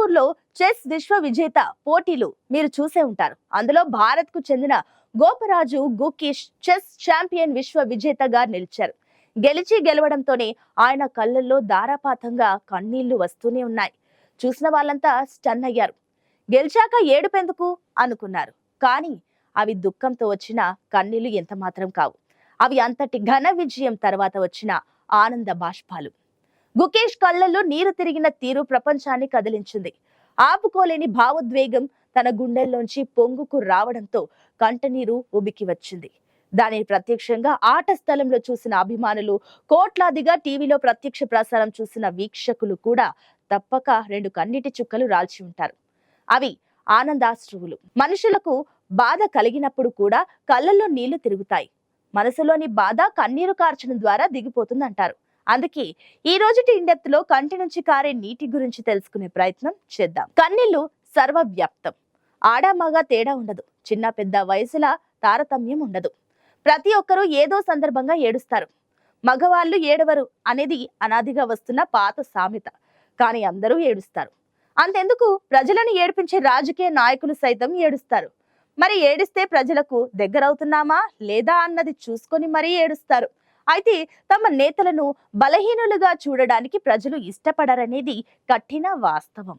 సింగపూర్లో చెస్ విశ్వ విజేత పోటీలు మీరు చూసే ఉంటారు. అందులో భారత్కు చెందిన గోపరాజు గుకీష్ చెస్ ఛాంపియన్ విశ్వ విజేతగా నిలిచారు. గెలిచి గెలవడంతోనే ఆయన కళ్ళల్లో ధారాపాతంగా కన్నీళ్ళు వస్తూనే ఉన్నాయి. చూసిన వాళ్ళంతా స్టన్ అయ్యారు. గెలిచాక ఏడుపెందుకు? అనుకున్నారు. కానీ అవి దుఃఖంతో వచ్చిన కన్నీళ్ళు ఎంత మాత్రం కావు. అవి అంతటి ఘన విజయం తర్వాత వచ్చిన ఆనంద బాష్పాలు. గుకేష్ కళ్ళల్లో నీరు తిరిగిన తీరు ప్రపంచాన్ని కదిలించింది. ఆపుకోలేని భావోద్వేగం తన గుండెల్లోంచి పొంగుకు రావడంతో కంటనీరు ఉబికి వచ్చింది. దానిని ప్రత్యక్షంగా ఆట స్థలంలో చూసిన అభిమానులు కోట్లాదిగా టీవీలో ప్రత్యక్ష ప్రసారం చూసిన వీక్షకులు కూడా తప్పక రెండు కన్నిటి చుక్కలు రాల్చి ఉంటారు. అవి ఆనందాశ్రువులు. మనుషులకు బాధ కలిగినప్పుడు కూడా కళ్ళల్లో నీళ్ళు తిరుగుతాయి. మనసులోని బాధ కన్నీరు కార్చడం ద్వారా దిగిపోతుందంటారు. అందుకే ఈ రోజుటి ఇండెప్త్లో కంటి నుంచి కారే నీటి గురించి తెలుసుకునే ప్రయత్నం చేద్దాం. కన్నీళ్ళు సర్వవ్యాప్తం. ఆడ మగ తేడా ఉండదు. చిన్న పెద్ద వయసుల తారతమ్యం ఉండదు. ప్రతి ఒక్కరూ ఏదో సందర్భంగా ఏడుస్తారు. మగవాళ్ళు ఏడవరు అనేది అనాదిగా వస్తున్న పాత సామెత. కానీ అందరూ ఏడుస్తారు. అంతెందుకు? ప్రజలను ఏడిపించే రాజకీయ నాయకులు సైతం ఏడుస్తారు. మరి ఏడిస్తే ప్రజలకు దగ్గరవుతున్నామా? లేదా అన్నది చూసుకొని మరీ ఏడుస్తారు. అయితే తమ నేతలను బలహీనులుగా చూడడానికి ప్రజలు ఇష్టపడరనేది కఠిన వాస్తవం.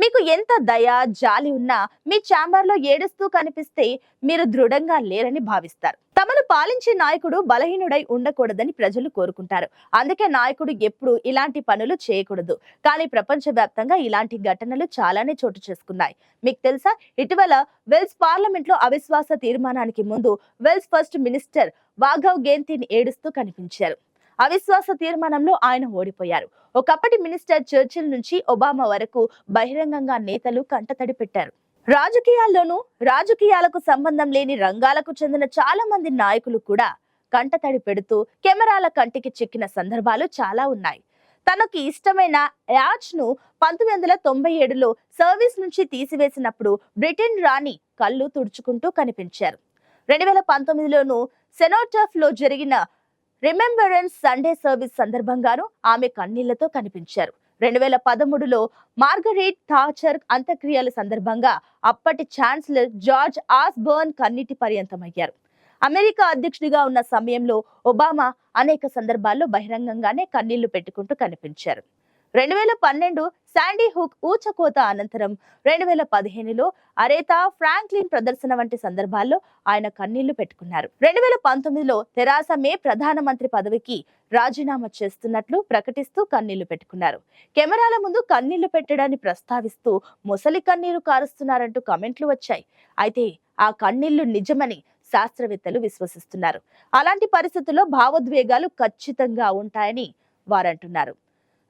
మీకు ఎంత దయ జాలి ఉన్నా మీ ఛాంబర్లో ఏడుస్తూ కనిపిస్తే మీరు దృఢంగా లేరని భావిస్తారు. తమను పాలించే నాయకుడు బలహీనుడై ఉండకూడదని ప్రజలు కోరుకుంటారు. అందుకే నాయకుడు ఎప్పుడు ఇలాంటి పనులు చేయకూడదు. కానీ ప్రపంచవ్యాప్తంగా ఇలాంటి ఘటనలు చాలానే చోటు చేసుకున్నాయి. మీకు తెలుసా? ఇటీవల వెల్స్ పార్లమెంట్లో అవిశ్వాస తీర్మానానికి ముందు వెల్స్ ఫస్ట్ మినిస్టర్ వాఘవ్ గేంతిని ఏడుస్తూ కనిపించారు. అవిశ్వాస తీర్మానంలో ఆయన ఓడిపోయారు. ఒకప్పటి మినిస్టర్ చర్చిల్ నుంచి ఒబామా వరకు బహిరంగంగా నేతలు కంటతడి పెట్టారు. రాజకీయాల్లోనూ రాజకీయాలకు సంబంధం లేని రంగాలకు చెందిన చాలా మంది నాయకులు కూడా కంటతడి పెడుతూ కెమెరాల కంటికి చిక్కిన సందర్భాలు చాలా ఉన్నాయి. తనకి ఇష్టమైన యాచ్ను పంతొమ్మిది వందల తొంభై ఏడులో సర్వీస్ నుంచి తీసివేసినప్పుడు బ్రిటన్ రాణి కళ్ళు తుడుచుకుంటూ కనిపించారు. రెండు వేల పంతొమ్మిదిలోను సెనోటఫ్లో జరిగిన రిమెంబరెన్స్ సండే సర్వీస్ సందర్భంగాను ఆమె కన్నీళ్ళతో కనిపించారు. రెండు వేల పదమూడులో మార్గరేట్ థాచర్ అంత్యక్రియల సందర్భంగా అప్పటి ఛాన్సలర్ జార్జ్ ఆస్బర్న్ కన్నీటి పర్యంతమయ్యారు. అమెరికా అధ్యక్షుడిగా ఉన్న సమయంలో ఒబామా అనేక సందర్భాల్లో బహిరంగంగానే కన్నీళ్ళు పెట్టుకుంటూ కనిపించారు. రెండు వేల పన్నెండు శాండీ హుక్ ఊచకోత అనంతరం రెండు వేల పదిహేనులో అరేతా ఫ్రాంక్లిన్ ప్రదర్శన వంటి సందర్భాల్లో ఆయన కన్నీళ్ళు పెట్టుకున్నారు. రెండు వేల పంతొమ్మిదిలో తెరాస మే ప్రధానమంత్రి పదవికి రాజీనామా చేస్తున్నట్లు ప్రకటిస్తూ కన్నీళ్ళు పెట్టుకున్నారు. కెమెరాల ముందు కన్నీళ్ళు పెట్టడాన్ని ప్రస్తావిస్తూ ముసలి కన్నీరు కారుస్తున్నారంటూ కమెంట్లు వచ్చాయి. అయితే ఆ కన్నీళ్ళు నిజమని శాస్త్రవేత్తలు విశ్వసిస్తున్నారు. అలాంటి పరిస్థితుల్లో భావోద్వేగాలు ఖచ్చితంగా ఉంటాయని వారంటున్నారు.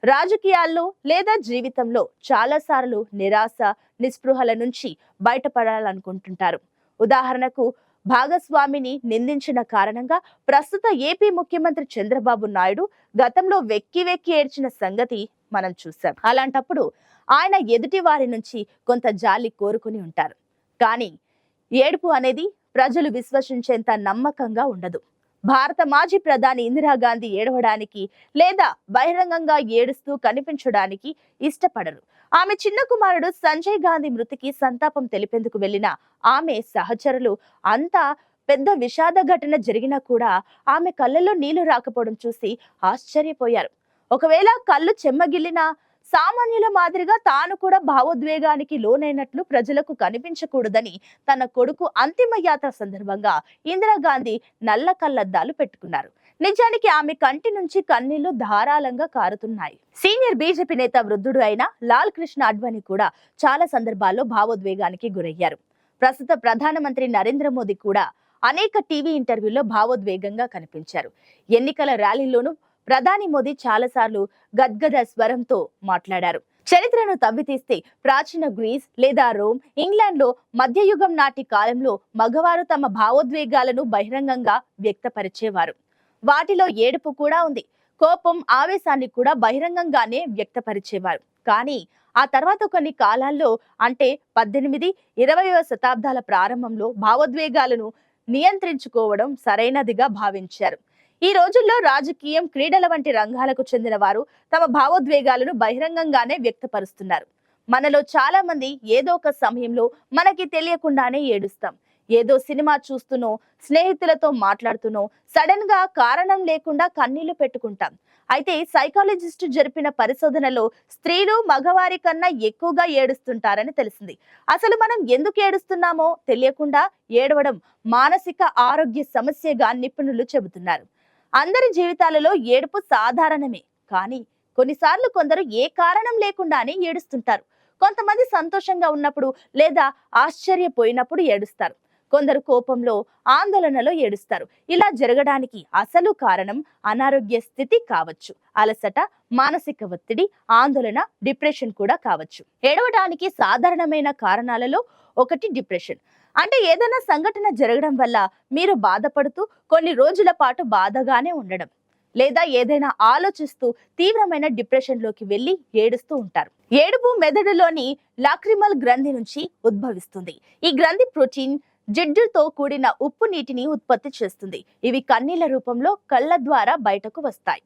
రాజకీయాల్లో లేదా జీవితంలో చాలాసార్లు నిరాశ నిస్పృహల నుంచి బయటపడాలనుకుంటుంటారు. ఉదాహరణకు భాగస్వామిని నిందించిన కారణంగా ప్రస్తుత ఏపీ ముఖ్యమంత్రి చంద్రబాబు నాయుడు గతంలో వెక్కి వెక్కి ఏడ్చిన సంగతి మనం చూసాం అలాంటప్పుడు ఆయన ఎదుటి వారి నుంచి కొంత జాలి కోరుకుని ఉంటారు. కానీ ఏడుపు అనేది ప్రజలు విశ్వసించేంత నమ్మకంగా ఉండదు. భారత మాజీ ప్రధాని ఇందిరాగాంధీ ఏడవడానికి లేదా బహిరంగంగా ఏడుస్తూ కనిపించడానికి ఇష్టపడరు. ఆమె చిన్న కుమారుడు సంజయ్ గాంధీ మృతికి సంతాపం తెలిపేందుకు వెళ్ళిన ఆమె సహచరులు అంతా పెద్ద విషాద ఘటన జరిగినా కూడా ఆమె కళ్ళలో నీళ్ళు రాకపోవడం చూసి ఆశ్చర్యపోయారు. ఒకవేళ కళ్ళు చెమ్మగిల్లినా సామాన్యుల మాదిరిగా తాను కూడా భావోద్వేగానికి లోనైనట్లు ప్రజలకు కనిపించకూడదని తన కొడుకు అంతిమ యాత్ర సందర్భంగా ఇందిరాగాంధీ నల్ల కళ్ళద్దాలు పెట్టుకున్నారు. నిజానికి ఆమె కంటి నుంచి కన్నీళ్ళు ధారాళంగా కారుతున్నాయి. సీనియర్ బీజేపీ నేత వృద్ధుడు అయిన లాల్ కృష్ణ అడ్వాణి కూడా చాలా సందర్భాల్లో భావోద్వేగానికి గురయ్యారు. ప్రస్తుత ప్రధానమంత్రి నరేంద్ర మోదీ కూడా అనేక టీవీ ఇంటర్వ్యూల్లో భావోద్వేగంగా కనిపించారు. ఎన్నికల ర్యాలీలోనూ ప్రధాని మోదీ చాలాసార్లు గద్గద స్వరంతో మాట్లాడారు. చరిత్రను తవ్వితీస్తే ప్రాచీన గ్రీస్ లేదా రోమ్ ఇంగ్లాండ్లో మధ్యయుగం నాటి కాలంలో మగవారు తమ భావోద్వేగాలను బహిరంగంగా వ్యక్తపరిచేవారు. వాటిలో ఏడుపు కూడా ఉంది. కోపం ఆవేశాన్ని కూడా బహిరంగంగానే వ్యక్తపరిచేవారు. కానీ ఆ తర్వాత కొన్ని కాలాల్లో అంటే పద్దెనిమిది ఇరవయవ శతాబ్దాల ప్రారంభంలో భావోద్వేగాలను నియంత్రించుకోవడం సరైనదిగా భావించారు. ఈ రోజుల్లో రాజకీయం క్రీడల వంటి రంగాలకు చెందిన వారు తమ భావోద్వేగాలను బహిరంగంగానే వ్యక్తపరుస్తున్నారు. మనలో చాలా మంది ఏదో ఒక సమయంలో మనకి తెలియకుండానే ఏడుస్తాం. ఏదో సినిమా చూస్తూనో స్నేహితులతో మాట్లాడుతూనో సడన్గా కారణం లేకుండా కన్నీళ్ళు పెట్టుకుంటాం. అయితే సైకాలజిస్ట్ జరిపిన పరిశోధనలో స్త్రీలు మగవారి కన్నా ఎక్కువగా ఏడుస్తుంటారని తెలిసింది. అసలు మనం ఎందుకు ఏడుస్తున్నామో తెలియకుండా ఏడవడం మానసిక ఆరోగ్య సమస్యగా నిపుణులు చెబుతున్నారు. అందరి జీవితాలలో ఏడుపు సాధారణమే. కానీ కొన్నిసార్లు కొందరు ఏ కారణం లేకుండానే ఏడుస్తుంటారు. కొంతమంది సంతోషంగా ఉన్నప్పుడు లేదా ఆశ్చర్యపోయినప్పుడు ఏడుస్తారు. కొందరు కోపంలో ఆందోళనలో ఏడుస్తారు. ఇలా జరగడానికి అసలు కారణం అనారోగ్య స్థితి కావచ్చు. అలసట మానసిక ఒత్తిడి ఆందోళన డిప్రెషన్ కూడా కావచ్చు. ఏడవడానికి సాధారణమైన కారణాలలో ఒకటి డిప్రెషన్. అంటే ఏదైనా సంఘటన జరగడం వల్ల మీరు బాధపడుతూ కొన్ని రోజుల పాటు బాధగానే ఉండడం. లేదా ఏదైనా ఆలోచిస్తూ తీవ్రమైన డిప్రెషన్లోకి ఏడుస్తూ ఉంటారు. ఏడుపు మెదడులోని లాక్రిమల్ గ్రంథి నుంచి ఉద్భవిస్తుంది. ఈ గ్రంథి ప్రోటీన్ జిడ్డుతో కూడిన ఉప్పు నీటిని ఉత్పత్తి చేస్తుంది. ఇవి కన్నీళ్ళ రూపంలో కళ్ళ ద్వారా బయటకు వస్తాయి.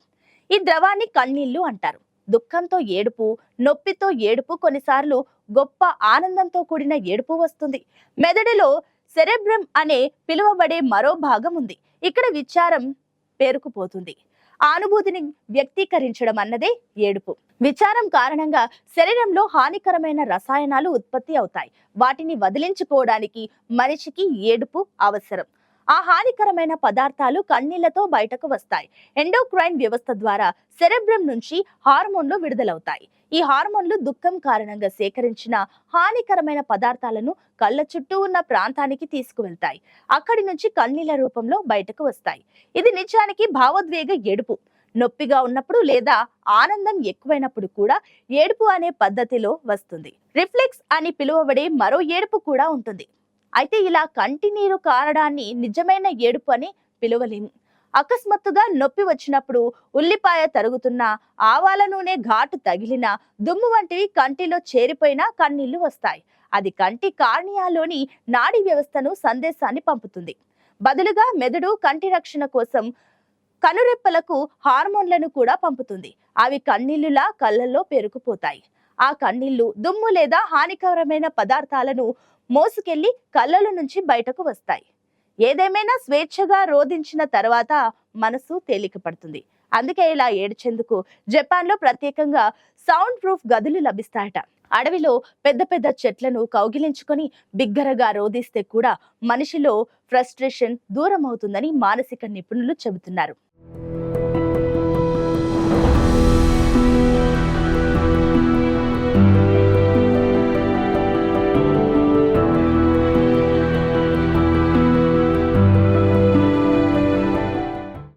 ఈ ద్రవాన్ని కన్నీళ్ళు అంటారు. దుఃఖంతో ఏడుపు నొప్పితో ఏడుపు కొన్నిసార్లు గొప్ప ఆనందంతో కూడిన ఏడుపు వస్తుంది. మెదడులో సెరెబ్రమ్ అనే పిలువబడే మరో భాగం ఉంది. ఇక్కడ విచారం పేరుకుపోతుంది. అనుభూతిని వ్యక్తీకరించడం అన్నదే ఏడుపు. విచారం కారణంగా శరీరంలో హానికరమైన రసాయనాలు ఉత్పత్తి అవుతాయి. వాటిని వదిలించుకోవడానికి మనిషికి ఏడుపు అవసరం. ఆ హానికరమైన పదార్థాలు కన్నీళ్ళతో బయటకు వస్తాయి. ఎండోక్రైన్ వ్యవస్థ ద్వారా సెరెబ్రం నుంచి హార్మోన్లు విడుదలవుతాయి. ఈ హార్మోన్లు దుఃఖం కారణంగా సేకరించిన హానికరమైన పదార్థాలను కళ్ళ చుట్టూ ఉన్న ప్రాంతానికి తీసుకువెళ్తాయి. అక్కడి నుంచి కన్నీళ్ళ రూపంలో బయటకు వస్తాయి. ఇది నిజానికి భావోద్వేగ ఏడుపు. నొప్పిగా ఉన్నప్పుడు లేదా ఆనందం ఎక్కువైనప్పుడు కూడా ఏడుపు అనే పద్ధతిలో వస్తుంది. రిఫ్లెక్స్ అని పిలువబడే మరో ఏడుపు కూడా ఉంటుంది. అయితే ఇలా కంటి నీరు కారడాన్ని నిజమైన ఏడుపు అని పిలవలేము అకస్మాత్తుగా నొప్పి వచ్చినప్పుడు ఉల్లిపాయ తరుగుతున్న ఆవాల నూనె ఘాటు తగిలిన దుమ్ము వంటివి కంటిలో చేరిపోయిన కన్నీళ్ళు వస్తాయి. అది కంటి కార్నియాలోని నాడీ వ్యవస్థను సందేశాన్ని పంపుతుంది. బదులుగా మెదడు కంటి రక్షణ కోసం కనురెప్పలకు హార్మోన్లను కూడా పంపుతుంది. అవి కన్నీళ్ళులా కళ్ళల్లో పేరుకుపోతాయి. ఆ కన్నీళ్ళు దుమ్ము లేదా హానికరమైన పదార్థాలను మోసుకెళ్ళి కళ్ళల నుంచి బయటకు వస్తాయి. ఏదేమైనా స్వేచ్ఛగా రోధించిన తర్వాత మనసు తేలిక పడుతుంది. అందుకే ఇలా ఏడ్చేందుకు జపాన్లో ప్రత్యేకంగా సౌండ్ ప్రూఫ్ గదులు లభిస్తాయట. అడవిలో పెద్ద పెద్ద చెట్లను కౌగిలించుకొని బిగ్గరగా రోధిస్తే కూడా మనిషిలో ఫ్రస్ట్రేషన్ దూరం అవుతుందని మానసిక నిపుణులు చెబుతున్నారు.